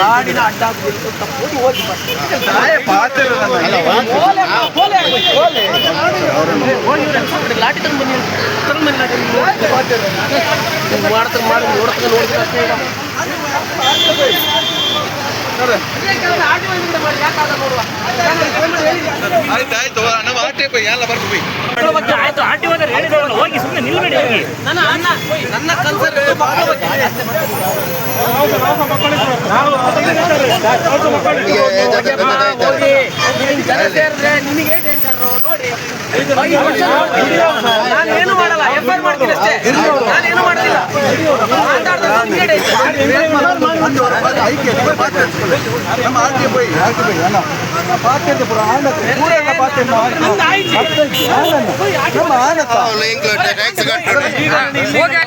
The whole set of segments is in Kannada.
ಅಡ್ಡ ತಪ್ಪು ಹೋಗಿ ಲಾಠಿ ತಗೊಂಡ್ ಬನ್ನಿ ಮಾಡ್ತಾರೆ ಮಾಡಿ ನೋಡ್ತಾರೆ ನೋಡ್ತಾರೆ ಅಷ್ಟೇ ಎಲ್ಲ ಬರ್ಕು ಆಯ್ತು. ಆರ್ ಟಿ ಓದರ್ ಹೇಳಿದ್ರಲ್ಲ ಹೋಗಿ ಸುಮ್ಮನೆ ನಿಲ್ಬೇಡಿ ಹೋಗಿ. ನನ್ನ ಅಣ್ಣ ನನ್ನ ಅಷ್ಟೇ ಹೋಗಿ ನೀನ್ ಜನ ಸೇರಿದ್ರೆ ನಿನಗೆ ಡೇಂಜರ್ ನಾನೇನು ಮಾಡಲ್ಲ ಎಫ್ ಐ ಮಾಡ್ತೀನಿ ಅಷ್ಟೇ ನಾನೇನು ಮಾಡೋದಿಲ್ಲ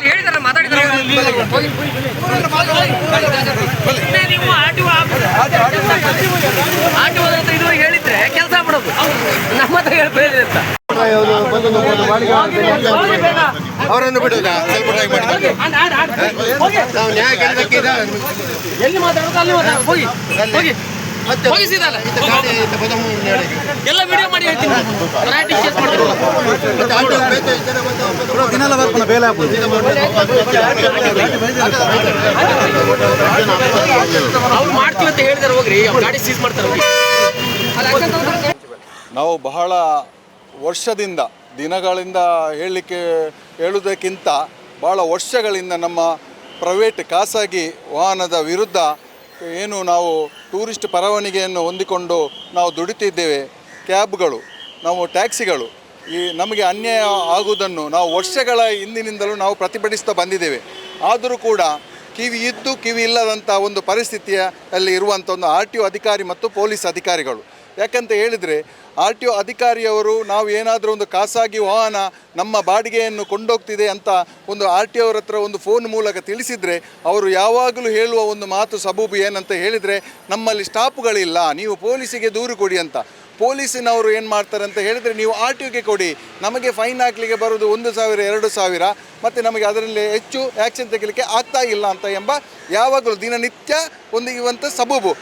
ಹೇಳಿದಾರ ಆಟೆ ಆಟೆ ಮಾತಾಡಿದ್ರೆ ನೀವು ಆರ್ ಟಿ ಆರ್ ಟಿ ಅಂತ ಇದುವರೆಗೆ ಹೇಳಿದ್ರೆ ಕೆಲಸ ಮಾಡೋದು ನಮ್ಮ ಹತ್ರ ಅಂತ ಅವರನ್ನು ಸ್ವಲ್ಪ ಮಾಡಿ. ಹೋಗಿ. ನಾವು ನ್ಯಾಯ ಕೇಳೋದಕ್ಕೆ ಇದು ಎಲ್ಲಿ ಮಾತಾಡೋದು ಅಲ್ಲಿ ಮಾತಾಡೋದು ಹೋಗಿ ಹೋಗಿ ಮತ್ತೆ ಹೋಗಿ ಸೀದಾ ಅಲ್ಲ. ಇದು ಗಾಡಿ ಇದು ಬದಮು ನ್ಯಾಯ. ಎಲ್ಲ ವಿಡಿಯೋ ಮಾಡಿ ಹೇಳ್ತೀನಿ ವೆರೈಟಿ ಕೇಸ್ ಮಾಡ್ತೀನಿ ಮತ್ತೆ ಆಟೋ ಬೇತೆ ಈ ಜನ ಬಂದು ಒಬ್ಬರು ದಿನಲ್ಲ ಬರ್ತಾನೆ ಬೇಲೆ ಅವ್ರು ಮಾಡ್ತೀವಿ ಅಂತ ಹೇಳಿದಾರೆ ಹೋಗ್ರಿ ಅವ್ರ್ ಗಾಡಿ ಸೀಸ್ ಮಾಡ್ತಾರೆ ನಾವು ಬಹಳ ವರ್ಷದಿಂದ, ದಿನಗಳಿಂದ ಹೇಳಲಿಕ್ಕೆ, ಹೇಳುವುದಕ್ಕಿಂತ ಭಾಳ ವರ್ಷಗಳಿಂದ ನಮ್ಮ ಪ್ರೈವೇಟ್ ಖಾಸಗಿ ವಾಹನದ ವಿರುದ್ಧ ಏನು ನಾವು ಟೂರಿಸ್ಟ್ ಪರವಾನಿಗೆಯನ್ನು ಹೊಂದಿಕೊಂಡು ನಾವು ದುಡಿತಿದ್ದೇವೆ. ಕ್ಯಾಬ್ಗಳು, ನಾವು ಟ್ಯಾಕ್ಸಿಗಳು, ಈ ನಮಗೆ ಅನ್ಯಾಯ ಆಗುವುದನ್ನು ನಾವು ವರ್ಷಗಳ ಹಿಂದಿನಿಂದಲೂ ನಾವು ಪ್ರತಿಭಟಿಸ್ತಾ ಬಂದಿದ್ದೇವೆ. ಆದರೂ ಕೂಡ ಕಿವಿ ಇದ್ದು ಕಿವಿ ಇಲ್ಲದಂಥ ಒಂದು ಪರಿಸ್ಥಿತಿಯಲ್ಲಿ ಇರುವಂಥ ಒಂದು ಆರ್ ಟಿ ಅಧಿಕಾರಿ ಮತ್ತು ಪೊಲೀಸ್ ಅಧಿಕಾರಿಗಳು. ಯಾಕಂತ ಹೇಳಿದರೆ ಆರ್ ಟಿ ಒ ಅಧಿಕಾರಿಯವರು ನಾವು ಏನಾದರೂ ಒಂದು ಖಾಸಗಿ ವಾಹನ ನಮ್ಮ ಬಾಡಿಗೆಯನ್ನು ಕೊಂಡೋಗ್ತಿದೆ ಅಂತ ಒಂದು ಆರ್ ಟಿ ಅವರ ಹತ್ರ ಒಂದು ಫೋನ್ ಮೂಲಕ ತಿಳಿಸಿದರೆ, ಅವರು ಯಾವಾಗಲೂ ಹೇಳುವ ಒಂದು ಮಾತು ಸಬೂಬು ಏನಂತ ಹೇಳಿದರೆ, ನಮ್ಮಲ್ಲಿ ಸ್ಟಾಪ್ಗಳಿಲ್ಲ, ನೀವು ಪೊಲೀಸಿಗೆ ದೂರು ಕೊಡಿ ಅಂತ. ಪೊಲೀಸಿನವರು ಏನು ಮಾಡ್ತಾರೆ ಅಂತ ಹೇಳಿದರೆ, ನೀವು ಆರ್ ಟಿ ಒಗೆ ಕೊಡಿ, ನಮಗೆ ಫೈನ್ ಹಾಕಲಿಕ್ಕೆ ಬರೋದು ಒಂದು ಸಾವಿರ, ಎರಡು ಸಾವಿರ, ಮತ್ತು ನಮಗೆ ಅದರಲ್ಲಿ ಹೆಚ್ಚು ಆ್ಯಕ್ಷನ್ ತೆಗಿಲಿಕ್ಕೆ ಆಗ್ತಾ ಇಲ್ಲ ಅಂತ ಎಂಬ ಯಾವಾಗಲೂ ದಿನನಿತ್ಯ ಒಂದು ಇವಂಥ ಸಬೂಬು.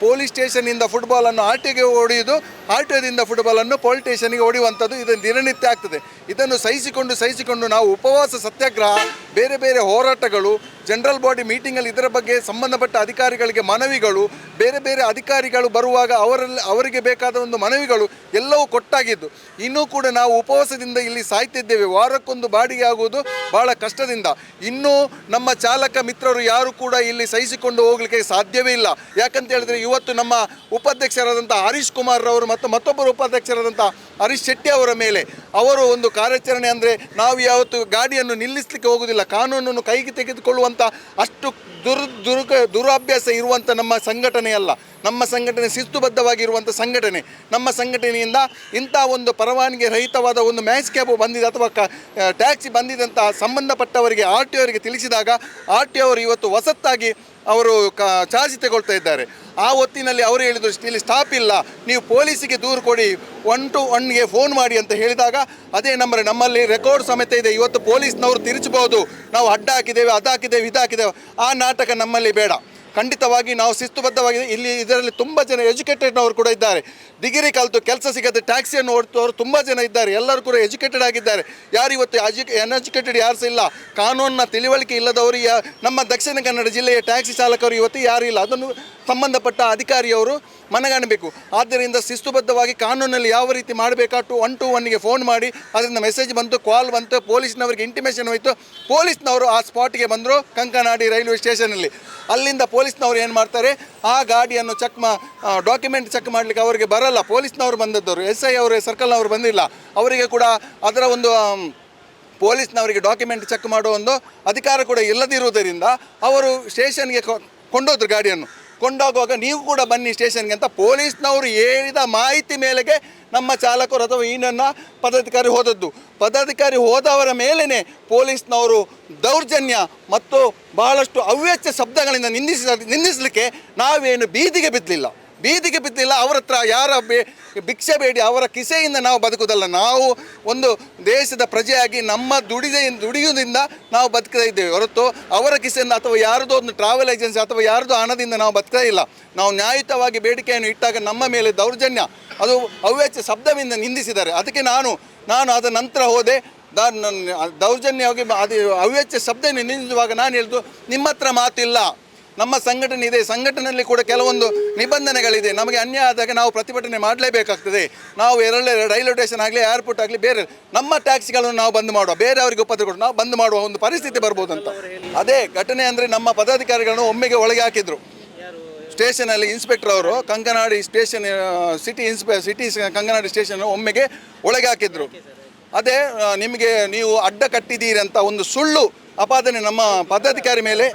ಪೊಲೀಸ್ ಸ್ಟೇಷನಿಂದ ಫುಟ್ಬಾಲನ್ನು ಆರ್ ಟಿಗೆ ಹೊಡೆಯುವುದು ಆರ್ ಫುಟ್ಬಾಲನ್ನು ಪೊಲೀಸ್ ಸ್ಟೇಷನ್ಗೆ ಹೊಡೆಯುವಂಥದ್ದು ಇದನ್ನು ದಿನನಿತ್ಯ ಆಗ್ತದೆ. ಇದನ್ನು ಸಹಿಸಿಕೊಂಡು ಸಹಿಸಿಕೊಂಡು ನಾವು ಉಪವಾಸ, ಸತ್ಯಾಗ್ರಹ, ಬೇರೆ ಬೇರೆ ಹೋರಾಟಗಳು, ಜನರಲ್ ಬಾಡಿ ಮೀಟಿಂಗಲ್ಲಿ ಇದರ ಬಗ್ಗೆ ಸಂಬಂಧಪಟ್ಟ ಅಧಿಕಾರಿಗಳಿಗೆ ಮನವಿಗಳು, ಬೇರೆ ಬೇರೆ ಅಧಿಕಾರಿಗಳು ಬರುವಾಗ ಅವರಲ್ಲಿ ಅವರಿಗೆ ಬೇಕಾದ ಒಂದು ಮನವಿಗಳು ಎಲ್ಲವೂ ಕೊಟ್ಟಾಗಿದ್ದು. ಇನ್ನೂ ಕೂಡ ನಾವು ಉಪವಾಸದಿಂದ ಇಲ್ಲಿ ಸಾಯ್ತಿದ್ದೇವೆ. ವಾರಕ್ಕೊಂದು ಬಾಡಿಗೆ ಆಗುವುದು ಬಹಳ ಕಷ್ಟದಿಂದ. ಇನ್ನೂ ನಮ್ಮ ಚಾಲಕ ಮಿತ್ರರು ಯಾರು ಕೂಡ ಇಲ್ಲಿ ಸಹಿಸಿಕೊಂಡು ಹೋಗಲಿಕ್ಕೆ ಸಾಧ್ಯವೇ ಇಲ್ಲ. ಯಾಕಂತ ಇವತ್ತು ನಮ್ಮ ಉಪಾಧ್ಯಕ್ಷರಾದಂಥ ಹರೀಶ್ ಕುಮಾರ್ ಅವರು ಮತ್ತು ಮತ್ತೊಬ್ಬರು ಉಪಾಧ್ಯಕ್ಷರಾದಂಥ ಹರೀಶ್ ಶೆಟ್ಟಿ ಅವರ ಮೇಲೆ ಅವರು ಒಂದು ಕಾರ್ಯಾಚರಣೆ ಅಂದರೆ ನಾವು ಯಾವತ್ತು ಗಾಡಿಯನ್ನು ನಿಲ್ಲಿಸಲಿಕ್ಕೆ ಹೋಗುವುದಿಲ್ಲ, ಕಾನೂನನ್ನು ಕೈಗೆ ತೆಗೆದುಕೊಳ್ಳುವಂಥ ಅಷ್ಟು ದುರ್ ದುರ್ಗ ದುರಾಭ್ಯಾಸ ಇರುವಂಥ ನಮ್ಮ ಸಂಘಟನೆ ಅಲ್ಲ ನಮ್ಮ ಸಂಘಟನೆ ಶಿಸ್ತುಬದ್ಧವಾಗಿರುವಂಥ ಸಂಘಟನೆ, ನಮ್ಮ ಸಂಘಟನೆಯಿಂದ ಇಂಥ ಒಂದು ಪರವಾನಗಿ ರಹಿತವಾದ ಒಂದು ಮ್ಯಾಚ್ ಕ್ಯಾಬ್ ಬಂದಿದೆ ಅಥವಾ ಕ ಟ್ಯಾಕ್ಸಿ ಬಂದಿದಂತಹ ಸಂಬಂಧಪಟ್ಟವರಿಗೆ ಆರ್ ಟಿ ಅವರಿಗೆ ತಿಳಿಸಿದಾಗ ಆರ್ ಟಿ ಅವರು ಇವತ್ತು ಹೊಸತ್ತಾಗಿ ಅವರು ಕ, ಚಾರ್ಜ್ ತಗೊಳ್ತಾ ಇದ್ದಾರೆ. ಆ ಹೊತ್ತಿನಲ್ಲಿ ಅವರು ಹೇಳಿದರು ಇಲ್ಲಿ ಸ್ಟಾಪ್ ಇಲ್ಲ, ನೀವು ಪೊಲೀಸಿಗೆ ದೂರು ಕೊಡಿ, ಒನ್ ಟು ಒನ್ಗೆ ಫೋನ್ ಮಾಡಿ ಅಂತ ಹೇಳಿದಾಗ ಅದೇ ನಂಬರ್, ನಮ್ಮಲ್ಲಿ ರೆಕಾರ್ಡ್ ಸಮೇತ ಇದೆ, ಇವತ್ತು ಪೊಲೀಸ್ನವರು ತಿರುಚಬಹುದು, ನಾವು ಅಡ್ಡ ಹಾಕಿದ್ದೇವೆ ಅದು ಹಾಕಿದ್ದೇವೆ ಇದು ಆ ನಾಟಕ ನಮ್ಮಲ್ಲಿ ಬೇಡ. ಖಂಡಿತವಾಗಿ ನಾವು ಶಿಸ್ತುಬದ್ಧವಾಗಿ ಇಲ್ಲಿ ಇದರಲ್ಲಿ ತುಂಬ ಜನ ಎಜುಕೇಟೆಡ್ನವರು ಕೂಡ ಇದ್ದಾರೆ. ಡಿಗ್ರಿ ಕಲಿತು ಕೆಲಸ ಸಿಗದೆ ಟ್ಯಾಕ್ಸಿಯನ್ನು ಓಡ್ತವರು ತುಂಬ ಜನ ಇದ್ದಾರೆ. ಎಲ್ಲರೂ ಕೂಡ ಎಜುಕೇಟೆಡ್ ಆಗಿದ್ದಾರೆ. ಯಾರು ಇವತ್ತು ಅಜು ಅನ್ಎಜುಕೇಟೆಡ್ ಯಾರು ಇಲ್ಲ. ಕಾನೂನಿನ ತಿಳಿವಳಿಕೆ ಇಲ್ಲದವರು ನಮ್ಮ ದಕ್ಷಿಣ ಕನ್ನಡ ಜಿಲ್ಲೆಯ ಟ್ಯಾಕ್ಸಿ ಚಾಲಕರು ಇವತ್ತು ಯಾರು ಇಲ್ಲ. ಅದನ್ನು ಸಂಬಂಧಪಟ್ಟ ಅಧಿಕಾರಿಯವರು ಮನಗಾಣಬೇಕು. ಆದ್ದರಿಂದ ಶಿಸ್ತುಬದ್ಧವಾಗಿ ಕಾನೂನಲ್ಲಿ ಯಾವ ರೀತಿ ಮಾಡಬೇಕಾಟು ಒನ್ ಟು ಒನ್ಗೆ ಫೋನ್ ಮಾಡಿ, ಅದರಿಂದ ಮೆಸೇಜ್ ಬಂತು ಕಾಲ್ ಬಂತು, ಪೊಲೀಸ್ನವರಿಗೆ ಇಂಟಿಮೇಷನ್ ಹೋಯಿತು. ಪೊಲೀಸ್ನವರು ಆ ಸ್ಪಾಟ್ಗೆ ಬಂದರು ಕಂಕನಾಡಿ ರೈಲ್ವೆ ಸ್ಟೇಷನಲ್ಲಿ ಅಲ್ಲಿಂದ ಪೊಲೀಸ್ನವರು ಏನು ಮಾಡ್ತಾರೆ? ಆ ಗಾಡಿಯನ್ನು ಚೆಕ್ ಮಾ ಡಾಕ್ಯುಮೆಂಟ್ ಚೆಕ್ ಮಾಡಲಿಕ್ಕೆ ಅವರಿಗೆ ಬರಲ್ಲ. ಪೊಲೀಸ್ನವರು ಬಂದದ್ದವರು. ಎಸ್ ಐ ಅವರು ಸರ್ಕಲ್ನವರು ಬಂದಿಲ್ಲ. ಅವರಿಗೆ ಕೂಡ ಅದರ ಒಂದು ಪೊಲೀಸ್ನವರಿಗೆ ಡಾಕ್ಯುಮೆಂಟ್ ಚೆಕ್ ಮಾಡುವ ಒಂದು ಅಧಿಕಾರ ಕೂಡ ಇಲ್ಲದಿರುವುದರಿಂದ ಅವರು ಸ್ಟೇಷನ್ಗೆ ಕೊಂಡೋದ್ರು ಗಾಡಿಯನ್ನು. ಕೊಂಡೋಗುವಾಗ ನೀವು ಕೂಡ ಬನ್ನಿ ಸ್ಟೇಷನ್ಗೆ ಅಂತ ಪೊಲೀಸ್ನವರು ಹೇಳಿದ ಮಾಹಿತಿ ಮೇಲೆಗೆ ನಮ್ಮ ಚಾಲಕರು ಅಥವಾ ಇನ್ನನ್ನು ಪದಾಧಿಕಾರಿ ಹೋದದ್ದು. ಪದಾಧಿಕಾರಿ ಹೋದವರ ಮೇಲೇ ಪೊಲೀಸ್ನವರು ದೌರ್ಜನ್ಯ ಮತ್ತು ಬಹಳಷ್ಟು ಅವ್ಯಾಚ್ಯ ಶಬ್ದಗಳಿಂದ ನಿಂದಿಸ ನಿಂದಿಸಲಿಕ್ಕೆ ನಾವೇನು ಬೀದಿಗೆ ಬಿದ್ದಲಿಲ್ಲ ಬೀದಿಗೆ ಬಿದ್ದಿಲ್ಲ, ಅವರ ಹತ್ರ ಯಾರ ಬೇ, ಭಿಕ್ಷೆ ಬೇಡಿ, ಅವರ ಕಿಸೆಯಿಂದ ನಾವು ಬದುಕುವುದಲ್ಲ. ನಾವು ಒಂದು ದೇಶದ ಪ್ರಜೆಯಾಗಿ ನಮ್ಮ ದುಡಿದ, ದುಡಿಯುವುದರಿಂದ ನಾವು ಬದುಕ್ತಾ ಇದ್ದೇವೆ. ಹೊರತು ಅವರ ಕಿಸೆಯಿಂದ ಅಥವಾ ಯಾರದೋ ಒಂದು ಟ್ರಾವೆಲ್ ಏಜೆನ್ಸಿ ಅಥವಾ ಯಾರದೋ ಹಣದಿಂದ ನಾವು ಬದುಕ್ತಾ ಇಲ್ಲ. ನಾವು ನ್ಯಾಯಯುತವಾಗಿ ಬೇಡಿಕೆಯನ್ನು ಇಟ್ಟಾಗ ನಮ್ಮ ಮೇಲೆ ದೌರ್ಜನ್ಯ, ಅದು ಅವ್ಯಾಚ್ಯ ಶಬ್ದವಿಂದ ನಿಂದಿಸಿದ್ದಾರೆ. ಅದಕ್ಕೆ ನಾನು ನಾನು ಅದರ ನಂತರ ಹೋದೆ. ದೌರ್ಜನ್ಯವಾಗಿ, ಅದು ಅವ್ಯಾಚ್ಯ ಶಬ್ದ ನಿಂದಿಸುವಾಗ ನಾನು ಹೇಳಿದ್ದು ನಿಮ್ಮ ಹತ್ರ ಮಾತಿಲ್ಲ. ನಮ್ಮ ಸಂಘಟನೆ ಇದೆ. ಸಂಘಟನೆಯಲ್ಲಿ ಕೂಡ ಕೆಲವೊಂದು ನಿಬಂಧನೆಗಳಿದೆ. ನಮಗೆ ಅನ್ಯಾಯ ಆದಾಗ ನಾವು ಪ್ರತಿಭಟನೆ ಮಾಡಲೇಬೇಕಾಗ್ತದೆ. ನಾವು ಎರಡೇ ರೈಲ್ವೆ ಸ್ಟೇಷನ್ ಆಗಲಿ ಏರ್ಪೋರ್ಟ್ ಆಗಲಿ, ಬೇರೆ ನಮ್ಮ ಟ್ಯಾಕ್ಸಿಗಳನ್ನು ನಾವು ಬಂದ್ ಮಾಡುವ ಬೇರೆಯವರಿಗೆ ಉಪದ್ರ ಕೊಟ್ಟು ನಾವು ಬಂದ್ ಮಾಡುವ ಒಂದು ಪರಿಸ್ಥಿತಿ ಬರ್ಬೋದು ಅಂತ ಅದೇ ಘಟನೆ ಅಂದರೆ ನಮ್ಮ ಪದಾಧಿಕಾರಿಗಳನ್ನು ಒಮ್ಮೆಗೆ ಒಳಗೆ ಹಾಕಿದ್ರು. ಸ್ಟೇಷನಲ್ಲಿ ಇನ್ಸ್ಪೆಕ್ಟರ್ ಅವರು ಕಂಕನಾಡಿ ಸ್ಟೇಷನ್ ಸಿಟಿ ಇನ್ಸ್ಪೆ ಸಿಟಿ ಕಂಕನಾಡಿ ಸ್ಟೇಷನ್ ಒಮ್ಮೆಗೆ ಒಳಗೆ ಹಾಕಿದ್ರು. ಅದೇ ನಿಮಗೆ ನೀವು ಅಡ್ಡ ಕಟ್ಟಿದ್ದೀರಿ ಅಂತ ಒಂದು ಸುಳ್ಳು ಅಪಾದನೆ ನಮ್ಮ ಪದಾಧಿಕಾರಿ ಮೇಲೆ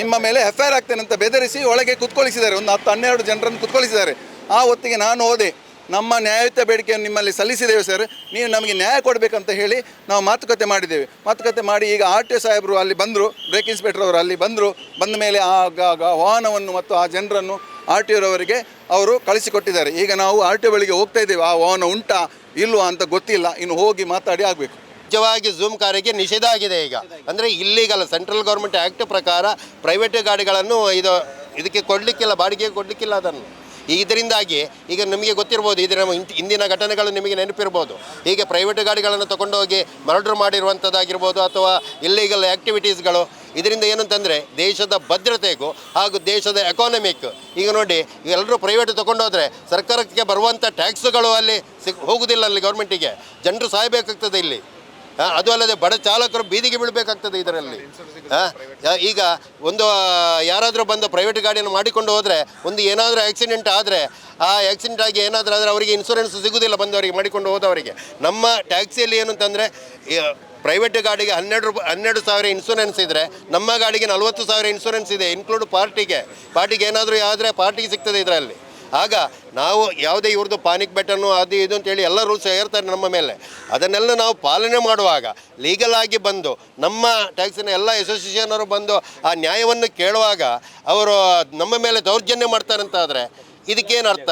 ನಿಮ್ಮ ಮೇಲೆ ಎಫ್ ಐ ಆಗ್ತೇನೆ ಅಂತ ಬೆದರಿಸಿ ಒಳಗೆ ಕುತ್ಕೊಳಿಸಿದ್ದಾರೆ. ಒಂದು ಹತ್ತು ಹನ್ನೆರಡು ಜನರನ್ನು ಕುತ್ಕೊಳಿಸಿದ್ದಾರೆ. ಆ ಹೊತ್ತಿಗೆ ನಾನು ಹೋದೆ. ನಮ್ಮ ನ್ಯಾಯಯುತ ಬೇಡಿಕೆಯನ್ನು ನಿಮ್ಮಲ್ಲಿ ಸಲ್ಲಿಸಿದ್ದೇವೆ ಸರ್. ನೀವು ನಮಗೆ ನ್ಯಾಯ ಕೊಡಬೇಕಂತ ಹೇಳಿ ನಾವು ಮಾತುಕತೆ ಮಾಡಿದ್ದೇವೆ. ಮಾತುಕತೆ ಮಾಡಿ ಈಗ ಆರ್ ಟಿ ಒ ಸಾಹೇಬರು ಅಲ್ಲಿ ಬಂದರು, ಬ್ರೇಕ್ ಇನ್ಸ್ಪೆಕ್ಟರ್ ಅವರು ಅಲ್ಲಿ ಬಂದರು. ಬಂದ ಮೇಲೆ ಆ ವಾಹನವನ್ನು ಮತ್ತು ಆ ಜನರನ್ನು ಆರ್ ಟಿ ಒರವರಿಗೆ ಅವರು ಕಳಿಸಿಕೊಟ್ಟಿದ್ದಾರೆ. ಈಗ ನಾವು ಆರ್ ಟಿ ಒ ಬಳಿಗೆ ಹೋಗ್ತಾ ಇದ್ದೇವೆ. ಆ ವಾಹನ ಉಂಟಾ, ಇಲ್ವಾ ಅಂತ ಗೊತ್ತಿಲ್ಲ. ಇನ್ನು ಹೋಗಿ ಮಾತಾಡಿ ಆಗಬೇಕು. ನಿಜವಾಗಿ ಝೂಮ್ ಕಾರಿಗೆ ನಿಷೇಧ ಆಗಿದೆ ಈಗ. ಅಂದರೆ ಇಲ್ಲಿಗಲ್ಲ ಸೆಂಟ್ರಲ್ ಗೌರ್ಮೆಂಟ್ ಆ್ಯಕ್ಟ್ ಪ್ರಕಾರ ಪ್ರೈವೇಟ್ ಗಾಡಿಗಳನ್ನು ಇದು ಇದಕ್ಕೆ ಕೊಡಲಿಕ್ಕಿಲ್ಲ, ಬಾಡಿಗೆಗೆ ಕೊಡಲಿಕ್ಕಿಲ್ಲ ಅದನ್ನು. ಇದರಿಂದಾಗಿ ಈಗ ನಿಮಗೆ ಗೊತ್ತಿರ್ಬೋದು ನಮ್ಮ ಇಂದಿನ ಘಟನೆಗಳು ನಿಮಗೆ ನೆನಪಿರ್ಬೋದು. ಹೀಗೆ ಪ್ರೈವೇಟ್ ಗಾಡಿಗಳನ್ನು ತಗೊಂಡೋಗಿ ಮರ್ಡರ್ ಮಾಡಿರುವಂಥದ್ದಾಗಿರ್ಬೋದು ಅಥವಾ ಇಲ್ಲಿಗಲ್ ಆ್ಯಕ್ಟಿವಿಟೀಸ್ಗಳು ಇದರಿಂದ ಏನಂತಂದರೆ ದೇಶದ ಭದ್ರತೆಗೂ ಹಾಗೂ ದೇಶದ ಎಕಾನಮಿಕ್ ಈಗ ನೋಡಿ ಎಲ್ಲರೂ ಪ್ರೈವೇಟ್ ತೊಗೊಂಡೋದ್ರೆ ಸರ್ಕಾರಕ್ಕೆ ಬರುವಂಥ ಟ್ಯಾಕ್ಸ್ಗಳು ಅಲ್ಲಿ ಸಿಗ್ ಹೋಗುವುದಿಲ್ಲ ಅಲ್ಲಿ ಗೌರ್ಮೆಂಟಿಗೆ ಜನರು ಸಾಯಬೇಕಾಗ್ತದೆ ಇಲ್ಲಿ. ಅದು ಅಲ್ಲದೆ ಬಡ ಚಾಲಕರು ಬೀದಿಗೆ ಬೀಳಬೇಕಾಗ್ತದೆ ಇದರಲ್ಲಿ. ಈಗ ಒಂದು ಯಾರಾದರೂ ಬಂದು ಪ್ರೈವೇಟ್ ಗಾಡಿಯನ್ನು ಮಾಡಿಕೊಂಡು ಹೋದರೆ, ಒಂದು ಏನಾದರೂ ಆಕ್ಸಿಡೆಂಟ್ ಆದರೆ, ಆ ಆಕ್ಸಿಡೆಂಟ್ ಆಗಿ ಏನಾದರೂ ಆದರೆ ಅವರಿಗೆ ಇನ್ಸೂರೆನ್ಸ್ ಸಿಗುವುದಿಲ್ಲ ಬಂದವರಿಗೆ, ಮಾಡಿಕೊಂಡು ಹೋದವರಿಗೆ. ನಮ್ಮ ಟ್ಯಾಕ್ಸಿಯಲ್ಲಿ ಏನು ಅಂತಂದರೆ ಪ್ರೈವೇಟ್ ಗಾಡಿಗೆ ಹನ್ನೆರಡು ರೂಪಾಯಿ ಹನ್ನೆರಡು ಸಾವಿರ ಇನ್ಸೂರೆನ್ಸ್ ಇದ್ದರೆ ನಮ್ಮ ಗಾಡಿಗೆ ನಲವತ್ತು ಸಾವಿರ ಇನ್ಸೂರೆನ್ಸ್ ಇದೆ ಇನ್ಕ್ಲೂಡ್ ಪಾರ್ಟಿಗೆ. ಪಾರ್ಟಿಗೆ ಏನಾದರೂ ಆದರೆ ಪಾರ್ಟಿಗೆ ಸಿಗ್ತದೆ ಇದರಲ್ಲಿ. ಆಗ ನಾವು ಯಾವುದೇ ಇವ್ರದ್ದು ಪಾನಿಕ್ ಬೆಟನ್ನು ಅದು ಇದು ಅಂತೇಳಿ ಎಲ್ಲ ರೂಲ್ಸ್ ಹೇರ್ತಾರೆ ನಮ್ಮ ಮೇಲೆ. ಅದನ್ನೆಲ್ಲ ನಾವು ಪಾಲನೆ ಮಾಡುವಾಗ ಲೀಗಲ್ ಆಗಿ ಬಂದು ನಮ್ಮ ಟ್ಯಾಕ್ಸಿನ ಎಲ್ಲ ಅಸೋಸಿಯೇಷನ್ ಅವರು ಬಂದು ಆ ನ್ಯಾಯವನ್ನು ಕೇಳುವಾಗ ಅವರು ನಮ್ಮ ಮೇಲೆ ದೌರ್ಜನ್ಯ ಮಾಡ್ತಾರಂತಾದರೆ ಇದಕ್ಕೇನು ಅರ್ಥ?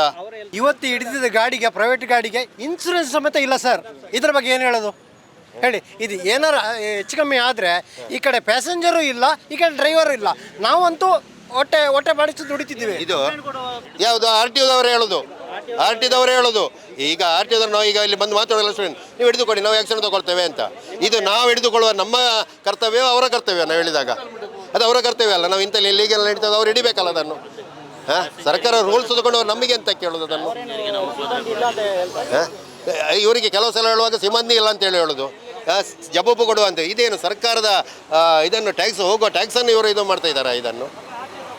ಇವತ್ತು ಹಿಡಿದಿದ್ದ ಗಾಡಿಗೆ ಪ್ರೈವೇಟ್ ಗಾಡಿಗೆ ಇನ್ಸೂರೆನ್ಸ್ ಸಮೇತ ಇಲ್ಲ ಸರ್ ಇದ್ರ ಬಗ್ಗೆ ಏನು ಹೇಳೋದು? ಹೇಳಿ, ಇದು ಏನಾರು ಹೆಚ್ಚು ಕಮ್ಮಿ ಆದರೆ ಈ ಕಡೆ ಪ್ಯಾಸೆಂಜರು ಇಲ್ಲ, ಈ ಕಡೆ ಡ್ರೈವರು ಇಲ್ಲ. ನಾವಂತೂ ಹೊಟ್ಟೆ ಹೊಟ್ಟೆ ಬಡಿಸಿ ದುಡಿತಿದ್ದೀವಿ. ಇದು ಯಾವುದು? ಆರ್ ಟಿ ಒದವರು ಹೇಳೋದು. ಆರ್ ಟಿದವರು ಹೇಳೋದು. ಈಗ ಆರ್ ಟಿ ಟಿದವ್ರು ನಾವು ಈಗ ಇಲ್ಲಿ ಬಂದು ಮಾತಾಡೋಲ್ಲ ಸ್ಟೂಡೆಂಟ್ ನೀವು ಹಿಡಿದುಕೊಡಿ ನಾವು ಆ್ಯಕ್ಷನ್ ತಗೊಳ್ತೇವೆ ಅಂತ. ಇದು ನಾವು ಹಿಡಿದುಕೊಳ್ಳುವ ನಮ್ಮ ಕರ್ತವ್ಯ ಅವರ ಕರ್ತವ್ಯ ನಾವು ಹೇಳಿದಾಗ? ಅದು ಅವರ ಕರ್ತವ್ಯ ಅಲ್ಲ. ನಾವು ಇಂಥಲ್ಲಿ ಲೀಗಲ್ ನಡೀತದೆ ಅವ್ರು ಹಿಡಿಬೇಕಲ್ಲ ಅದನ್ನು. ಹಾಂ? ಸರ್ಕಾರ ರೂಲ್ಸ್ ತಗೊಂಡು ನಮಗೆ ಅಂತ ಕೇಳೋದು ಅದನ್ನು. ಹಾಂ? ಇವರಿಗೆ ಕೆಲವು ಸಲ ಹೇಳುವಾಗ ಸಿಬ್ಬಂದಿ ಇಲ್ಲ ಅಂತೇಳಿ ಹೇಳೋದು. ಜಬ್ಬು ಕೊಡುವಂತೆ. ಇದೇನು ಸರ್ಕಾರದ ಇದನ್ನು ಟ್ಯಾಕ್ಸ್ ಹೋಗೋ ಟ್ಯಾಕ್ಸನ್ನು ಇವರು ಇದು ಮಾಡ್ತಾ ಇದ್ದಾರೆ ಇದನ್ನು?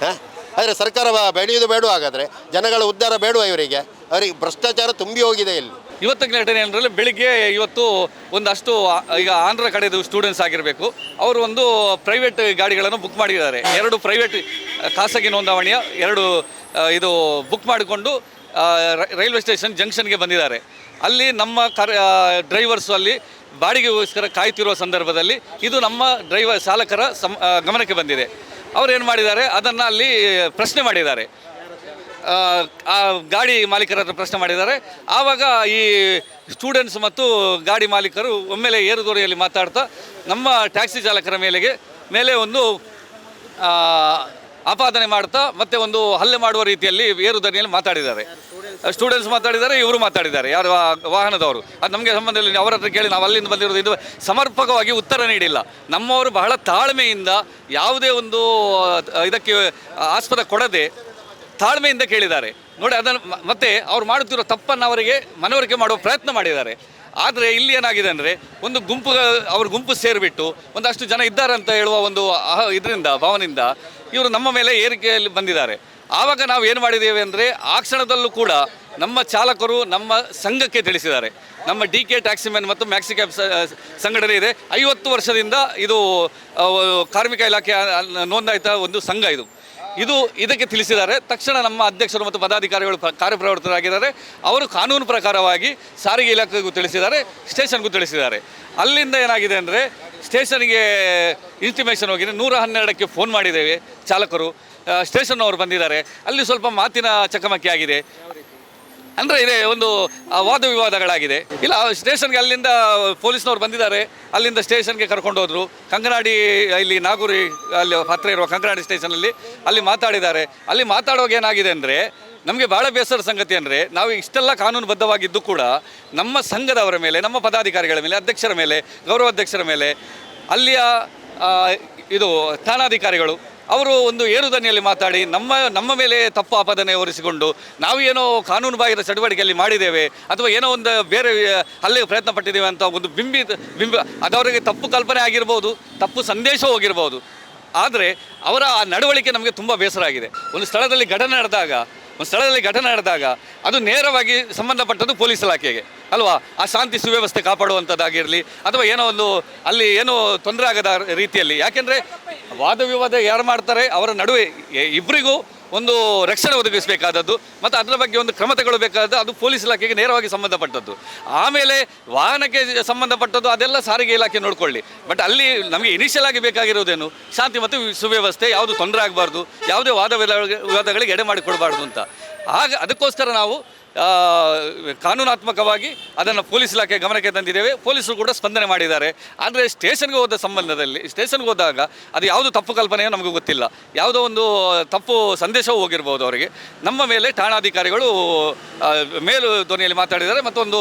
ಹಾಂ? ಆದರೆ ಸರ್ಕಾರ ಬೆಳೆಯುವುದು ಬೇಡ ಹಾಗಾದರೆ? ಜನಗಳ ಉದ್ಧಾರ ಬೇಡುವ ಇವರಿಗೆ? ಅವರಿಗೆ ಭ್ರಷ್ಟಾಚಾರ ತುಂಬಿ ಹೋಗಿದೆ ಇಲ್ಲಿ. ಇವತ್ತಿನ ಘಟನೆ ಅಂದರೆ ಬೆಳಿಗ್ಗೆ ಇವತ್ತು ಒಂದಷ್ಟು ಈಗ ಆಂಧ್ರ ಕಡೆದು ಸ್ಟೂಡೆಂಟ್ಸ್ ಆಗಿರಬೇಕು. ಅವರು ಒಂದು ಪ್ರೈವೇಟ್ ಗಾಡಿಗಳನ್ನು ಬುಕ್ ಮಾಡಿದ್ದಾರೆ. ಎರಡು ಪ್ರೈವೇಟ್ ಖಾಸಗಿ ನೋಂದಾವಣಿಯ, ಎರಡು ಇದು ಬುಕ್ ಮಾಡಿಕೊಂಡು ರೈಲ್ವೆ ಸ್ಟೇಷನ್ ಜಂಕ್ಷನ್ಗೆ ಬಂದಿದ್ದಾರೆ. ಅಲ್ಲಿ ನಮ್ಮ ಕರ್ ಡ್ರೈವರ್ಸು ಅಲ್ಲಿ ಬಾಡಿಗೆಗೋಸ್ಕರ ಕಾಯ್ತಿರುವ ಸಂದರ್ಭದಲ್ಲಿ ಇದು ನಮ್ಮ ಡ್ರೈವರ್ ಚಾಲಕರ ಸಮ ಗಮನಕ್ಕೆ ಬಂದಿದೆ. ಅವ್ರು ಏನು ಮಾಡಿದ್ದಾರೆ? ಅದನ್ನು ಅಲ್ಲಿ ಪ್ರಶ್ನೆ ಮಾಡಿದ್ದಾರೆ. ಆ, ಗಾಡಿ ಮಾಲೀಕರ ಹತ್ರ ಪ್ರಶ್ನೆ ಮಾಡಿದ್ದಾರೆ. ಆವಾಗ ಈ ಸ್ಟೂಡೆಂಟ್ಸ್ ಮತ್ತು ಗಾಡಿ ಮಾಲೀಕರು ಒಮ್ಮೆಲೆ ಏರುದೋರಿಯಲ್ಲಿ ಮಾತಾಡ್ತಾ ನಮ್ಮ ಟ್ಯಾಕ್ಸಿ ಚಾಲಕರ ಮೇಲೆಗೆ ಮೇಲೆ ಒಂದು ಆಪಾದನೆ ಮಾಡ್ತಾ ಮತ್ತೆ ಒಂದು ಹಲ್ಲೆ ಮಾಡುವ ರೀತಿಯಲ್ಲಿ ಏರುದನಿಯಲ್ಲಿ ಮಾತಾಡಿದ್ದಾರೆ. ಸ್ಟೂಡೆಂಟ್ಸ್ ಮಾತಾಡಿದ್ದಾರೆ, ಇವರು ಮಾತಾಡಿದ್ದಾರೆ. ಯಾರು ವಾಹನದವರು. ಅದು ನಮಗೆ ಸಂಬಂಧ ಇಲ್ಲ ಅವರ ಹತ್ರ ಕೇಳಿ, ನಾವು ಅಲ್ಲಿಂದ ಬಂದಿರೋದು ಇದು ಸಮರ್ಪಕವಾಗಿ ಉತ್ತರ ನೀಡಿಲ್ಲ. ನಮ್ಮವರು ಬಹಳ ತಾಳ್ಮೆಯಿಂದ ಯಾವುದೇ ಒಂದು ಇದಕ್ಕೆ, ಆಸ್ಪದ ಕೊಡದೆ ತಾಳ್ಮೆಯಿಂದ ಕೇಳಿದ್ದಾರೆ. ನೋಡಿ, ಅದನ್ನು ಮತ್ತೆ ಅವ್ರು ಮಾಡುತ್ತಿರೋ ತಪ್ಪನ್ನು ಅವರಿಗೆ ಮನವರಿಕೆ ಮಾಡುವ ಪ್ರಯತ್ನ ಮಾಡಿದ್ದಾರೆ. ಆದರೆ ಇಲ್ಲಿ ಏನಾಗಿದೆ ಅಂದರೆ, ಒಂದು ಗುಂಪು, ಅವ್ರ ಗುಂಪು ಸೇರಿಬಿಟ್ಟು ಒಂದಷ್ಟು ಜನ ಇದ್ದಾರೆ ಅಂತ ಹೇಳುವ ಒಂದು ಇದರಿಂದ, ಭಾವನೆಯಿಂದ ಇವರು ನಮ್ಮ ಮೇಲೆ ಏರಿಕೆಯಲ್ಲಿ ಬಂದಿದ್ದಾರೆ. ಆವಾಗ ನಾವು ಏನು ಮಾಡಿದ್ದೇವೆ ಅಂದರೆ ಆ ಕ್ಷಣದಲ್ಲೂ ಕೂಡ ನಮ್ಮ ಚಾಲಕರು ನಮ್ಮ ಸಂಘಕ್ಕೆ ತಿಳಿಸಿದ್ದಾರೆ. ನಮ್ಮ ಡಿ ಕೆ ಟ್ಯಾಕ್ಸಿಮೆನ್ ಮತ್ತು ಮ್ಯಾಕ್ಸಿ ಕ್ಯಾಬ್ ಸಂಘಟನೆ ಇದೆ. ಐವತ್ತು ವರ್ಷದಿಂದ ಇದು ಕಾರ್ಮಿಕ ಇಲಾಖೆ ನೋಂದಾಯಿತ ಒಂದು ಸಂಘ ಇದು. ಇದು ಇದಕ್ಕೆ ತಿಳಿಸಿದ್ದಾರೆ. ತಕ್ಷಣ ನಮ್ಮ ಅಧ್ಯಕ್ಷರು ಮತ್ತು ಪದಾಧಿಕಾರಿಗಳು ಕಾರ್ಯಪ್ರವೃತ್ತರಾಗಿದ್ದಾರೆ ಅವರು ಕಾನೂನು ಪ್ರಕಾರವಾಗಿ ಸಾರಿಗೆ ಇಲಾಖೆಗೂ ತಿಳಿಸಿದ್ದಾರೆ, ಸ್ಟೇಷನ್ಗೂ ತಿಳಿಸಿದ್ದಾರೆ. ಅಲ್ಲಿಂದ ಏನಾಗಿದೆ ಅಂದರೆ, ಸ್ಟೇಷನ್ಗೆ ಇನ್ಸ್ಟಿಮೇಷನ್ ಹೋಗಿದೆ ನೂರ ಹನ್ನೆರಡಕ್ಕೆ ಫೋನ್ ಮಾಡಿದ್ದೇವೆ ಚಾಲಕರು. ಸ್ಟೇಷನ್ ಅವರು ಬಂದಿದ್ದಾರೆ. ಅಲ್ಲಿ ಸ್ವಲ್ಪ ಮಾತಿನ ಚಕಮಕಿ ಆಗಿದೆ. ಅಂದರೆ ಇದೆ ಒಂದು ವಾದ ವಿವಾದಗಳಾಗಿದೆ. ಇಲ್ಲ, ಸ್ಟೇಷನ್ಗೆ ಅಲ್ಲಿಂದ, ಪೊಲೀಸ್ನವ್ರು ಬಂದಿದ್ದಾರೆ. ಅಲ್ಲಿಂದ ಸ್ಟೇಷನ್ಗೆ ಕರ್ಕೊಂಡು ಹೋದರು. ಕಂಕನಾಡಿ ಇಲ್ಲಿ ನಾಗೂರಿ, ಅಲ್ಲಿ ಹತ್ತಿರ ಇರುವ ಕಂಕನಾಡಿ ಸ್ಟೇಷನಲ್ಲಿ ಅಲ್ಲಿ ಮಾತಾಡಿದ್ದಾರೆ. ಅಲ್ಲಿ ಮಾತಾಡೋಕೆ ಏನಾಗಿದೆ ಅಂದರೆ, ನಮಗೆ ಭಾಳ ಬೇಸರ ಸಂಗತಿ ಅಂದರೆ, ನಾವು ಇಷ್ಟೆಲ್ಲ ಕಾನೂನುಬದ್ಧವಾಗಿದ್ದು ಕೂಡ, ನಮ್ಮ ಸಂಘದವರ ಮೇಲೆ, ನಮ್ಮ ಪದಾಧಿಕಾರಿಗಳ ಮೇಲೆ, ಅಧ್ಯಕ್ಷರ ಮೇಲೆ, ಗೌರವಾಧ್ಯಕ್ಷರ ಮೇಲೆ, ಅಲ್ಲಿಯ ಇದು, ಠಾಣಾಧಿಕಾರಿಗಳು ಅವರು ಒಂದು ಏರುದನಿಯಲ್ಲಿ ಮಾತಾಡಿ, ನಮ್ಮ ನಮ್ಮ ಮೇಲೆ ತಪ್ಪು ಆಪಾದನೆ ಹೊರಿಸಿಕೊಂಡು ನಾವು ಏನೋ ಕಾನೂನು ಬಾಹಿರ ಚಟುವಟಿಕೆಯಲ್ಲಿ ಮಾಡಿದ್ದೇವೆ ಅಥವಾ ಏನೋ ಒಂದು ಬೇರೆ ಅಲ್ಲಿ ಪ್ರಯತ್ನ ಪಟ್ಟಿದ್ದೇವೆ ಅಂತ ಒಂದು ಬಿಂಬಿ, ಬಿಂಬ, ಅದವರಿಗೆ ತಪ್ಪು ಕಲ್ಪನೆ ಆಗಿರ್ಬೋದು, ತಪ್ಪು ಸಂದೇಶ ಹೋಗಿರ್ಬೋದು. ಆದರೆ ಅವರ ಆ ನಡವಳಿಕೆ ನಮಗೆ ತುಂಬ ಬೇಸರ ಆಗಿದೆ. ಒಂದು ಸ್ಥಳದಲ್ಲಿ ಘಟನೆ ನಡೆದಾಗ ಒಂದು ಸ್ಥಳದಲ್ಲಿ ಘಟನೆ ನಡೆದಾಗ ಅದು ನೇರವಾಗಿ ಸಂಬಂಧಪಟ್ಟದ್ದು ಪೊಲೀಸ್ ಇಲಾಖೆಗೆ, ಅಲ್ವಾ? ಆ ಶಾಂತಿ ಸುವ್ಯವಸ್ಥೆ ಕಾಪಾಡುವಂಥದ್ದಾಗಿರಲಿ, ಅಥವಾ ಏನೋ ಒಂದು ಅಲ್ಲಿ ಏನೋ ತೊಂದರೆ ಆಗದ ರೀತಿಯಲ್ಲಿ. ಯಾಕೆಂದರೆ ವಾದ ವಿವಾದ ಯಾರು ಮಾಡ್ತಾರೆ, ಅವರ ನಡುವೆ ಇಬ್ಬರಿಗೂ ಒಂದು ರಕ್ಷಣೆ ಒದಗಿಸಬೇಕಾದದ್ದು, ಮತ್ತು ಅದರ ಬಗ್ಗೆ ಒಂದು ಕ್ರಮ ತಗೊಳ್ಬೇಕಾದದ್ದು, ಅದು ಪೊಲೀಸ್ ಇಲಾಖೆಗೆ ನೇರವಾಗಿ ಸಂಬಂಧಪಟ್ಟದ್ದು. ಆಮೇಲೆ ವಾಹನಕ್ಕೆ ಸಂಬಂಧಪಟ್ಟದ್ದು, ಅದೆಲ್ಲ ಸಾರಿಗೆ ಇಲಾಖೆ ನೋಡಿಕೊಳ್ಳಿ. ಬಟ್ ಅಲ್ಲಿ ನಮಗೆ ಇನಿಷಿಯಲ್ ಆಗಿ ಬೇಕಾಗಿರೋದೇನು? ಶಾಂತಿ ಮತ್ತು ಸುವ್ಯವಸ್ಥೆ, ಯಾವುದು ತೊಂದರೆ ಆಗಬಾರ್ದು, ಯಾವುದೇ ವಾದ ವಿವಾದಗಳಿಗೆ ಎಡೆ ಮಾಡಿಕೊಡಬಾರ್ದು ಅಂತ. ಆಗ ಅದಕ್ಕೋಸ್ಕರ ನಾವು ಕಾನೂನಾತ್ಮಕವಾಗಿ ಅದನ್ನು ಪೊಲೀಸ್ ಇಲಾಖೆ ಗಮನಕ್ಕೆ ತಂದಿದ್ದೇವೆ. ಪೊಲೀಸರು ಕೂಡ ಸ್ಪಂದನೆ ಮಾಡಿದ್ದಾರೆ. ಆದರೆ ಸ್ಟೇಷನ್ಗೆ ಹೋದ ಸಂಬಂಧದಲ್ಲಿ, ಸ್ಟೇಷನ್ಗೆ ಹೋದಾಗ ಅದು ಯಾವುದು ತಪ್ಪು ಕಲ್ಪನೆಯೋ ನಮಗೆ ಗೊತ್ತಿಲ್ಲ. ಯಾವುದೋ ಒಂದು ತಪ್ಪು ಸಂದೇಶವೂ ಹೋಗಿರ್ಬೋದು ಅವರಿಗೆ. ನಮ್ಮ ಮೇಲೆ ಠಾಣಾಧಿಕಾರಿಗಳು ಮೇಲು ಧ್ವನಿಯಲ್ಲಿ ಮಾತಾಡಿದ್ದಾರೆ ಮತ್ತೊಂದು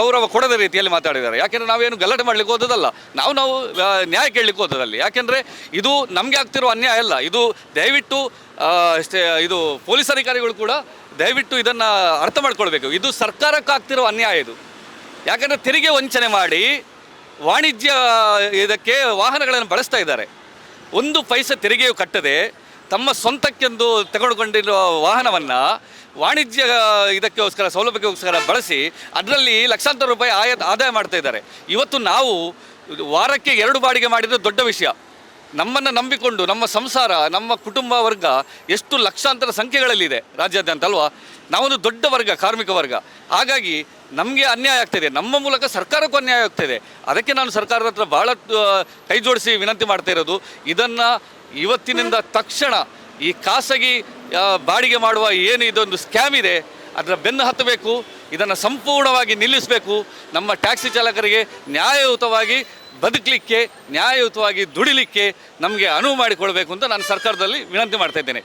ಗೌರವ ಕೊಡದ ರೀತಿಯಲ್ಲಿ ಮಾತಾಡಿದ್ದಾರೆ. ಯಾಕೆಂದರೆ ನಾವೇನು ಗಲಾಟೆ ಮಾಡಲಿಕ್ಕೆ ಹೋದದಲ್ಲ ನಾವು ನಾವು ನ್ಯಾಯ ಕೇಳಲಿಕ್ಕೆ ಹೋದದಲ್ಲಿ ಯಾಕೆಂದರೆ ಇದು ನಮಗೆ ಆಗ್ತಿರೋ ಅನ್ಯಾಯ ಅಲ್ಲ. ಇದು ದಯವಿಟ್ಟು ಇದು ಪೊಲೀಸ್ ಅಧಿಕಾರಿಗಳು ಕೂಡ ದಯವಿಟ್ಟು ಇದನ್ನು ಅರ್ಥ ಮಾಡ್ಕೊಳ್ಬೇಕು. ಇದು ಸರ್ಕಾರಕ್ಕೆ ಆಗ್ತಿರೋ ಅನ್ಯಾಯ ಇದು. ಯಾಕಂದರೆ ತೆರಿಗೆ ವಂಚನೆ ಮಾಡಿ ವಾಣಿಜ್ಯ, ಇದಕ್ಕೆ ವಾಹನಗಳನ್ನು ಬಳಸ್ತಾ ಇದ್ದಾರೆ. ಒಂದು ಪೈಸೆ ತೆರಿಗೆಯು ಕಟ್ಟದೆ ತಮ್ಮ ಸ್ವಂತಕ್ಕೆಂದು ತೆಗೆದುಕೊಂಡಿರುವ ವಾಹನವನ್ನು ವಾಣಿಜ್ಯ, ಇದಕ್ಕೋಸ್ಕರ, ಸೌಲಭ್ಯಕ್ಕೋಸ್ಕರ ಬಳಸಿ ಅದರಲ್ಲಿ ಲಕ್ಷಾಂತರ ರೂಪಾಯಿ ಆಯ ಆದಾಯ ಮಾಡ್ತಾ ಇದ್ದಾರೆ. ಇವತ್ತು ನಾವು ವಾರಕ್ಕೆ ಎರಡು ಬಾಡಿಗೆ ಮಾಡಿದರೆ ದೊಡ್ಡ ವಿಷಯ. ನಮ್ಮನ್ನು ನಂಬಿಕೊಂಡು, ನಮ್ಮ ಸಂಸಾರ, ನಮ್ಮ ಕುಟುಂಬ ವರ್ಗ ಎಷ್ಟು ಲಕ್ಷಾಂತರ ಸಂಖ್ಯೆಗಳಲ್ಲಿದೆ ರಾಜ್ಯಾದ್ಯಂತ ಅಲ್ವಾ? ನಾವೊಂದು ದೊಡ್ಡ ವರ್ಗ, ಕಾರ್ಮಿಕ ವರ್ಗ. ಹಾಗಾಗಿ ನಮಗೆ ಅನ್ಯಾಯ ಆಗ್ತಿದೆ. ನಮ್ಮ ಮೂಲಕ ಸರ್ಕಾರಕ್ಕೂ ಅನ್ಯಾಯ ಆಗ್ತಿದೆ. ಅದಕ್ಕೆ ನಾನು ಸರ್ಕಾರದ ಹತ್ರ ಭಾಳ ಕೈ ಜೋಡಿಸಿ ವಿನಂತಿ ಮಾಡ್ತಾ ಇರೋದು. ಇದನ್ನು ಇವತ್ತಿನಿಂದ ತಕ್ಷಣ ಈ ಖಾಸಗಿ ಬಾಡಿಗೆ ಮಾಡುವ ಏನು ಇದೊಂದು ಸ್ಕ್ಯಾಮ್ ಇದೆ, ಅದರ ಬೆನ್ನು ಹತ್ತಬೇಕು, ಇದನ್ನು ಸಂಪೂರ್ಣವಾಗಿ ನಿಲ್ಲಿಸಬೇಕು. ನಮ್ಮ ಟ್ಯಾಕ್ಸಿ ಚಾಲಕರಿಗೆ ನ್ಯಾಯಯುತವಾಗಿ ಬದುಕಲಿಕ್ಕೆ ನ್ಯಾಯಯುತವಾಗಿ ದುಡಿಲಿಕ್ಕೆ ನಮಗೆ ಅನುವು ಮಾಡಿಕೊಳ್ಬೇಕು ಅಂತ ನಾನು ಸರ್ಕಾರದಲ್ಲಿ ವಿನಂತಿ ಮಾಡ್ತಾ ಇದ್ದೇನೆ.